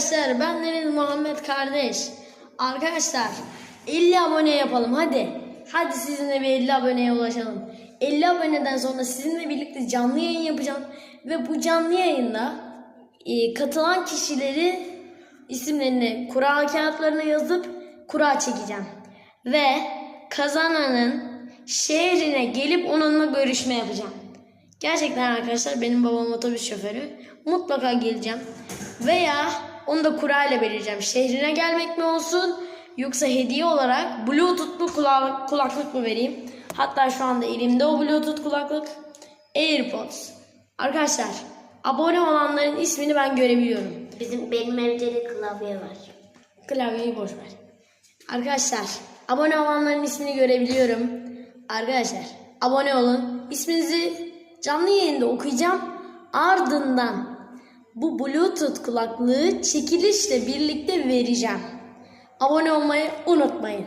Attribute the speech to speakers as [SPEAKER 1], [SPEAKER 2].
[SPEAKER 1] Arkadaşlar ben Deniz Muhammed kardeş. Arkadaşlar 50 abone yapalım hadi. Hadi sizinle bir 50 aboneye ulaşalım. 50 aboneden sonra sizinle birlikte canlı yayın yapacağım. Ve bu canlı yayında e, katılan kişileri isimlerini kura kağıtlarına yazıp kura çekeceğim. Ve kazananın şehrine gelip onunla görüşme yapacağım. Gerçekten arkadaşlar benim babam otobüs şoförü. Mutlaka geleceğim. Veya onu da kurayla belirleyeceğim. Şehrine gelmek mi olsun yoksa hediye olarak bluetoothlu kulak, kulaklık mı vereyim? Hatta şu anda elimde o bluetooth kulaklık. Airpods. Arkadaşlar abone olanların ismini ben görebiliyorum.
[SPEAKER 2] Bizim benim evde de klavye var.
[SPEAKER 1] Klavyeyi boş ver. Arkadaşlar abone olanların ismini görebiliyorum. Arkadaşlar abone olun. İsminizi canlı yayında okuyacağım. Ardından bu bluetooth kulaklığı çekilişle birlikte vereceğim. Abone olmayı unutmayın.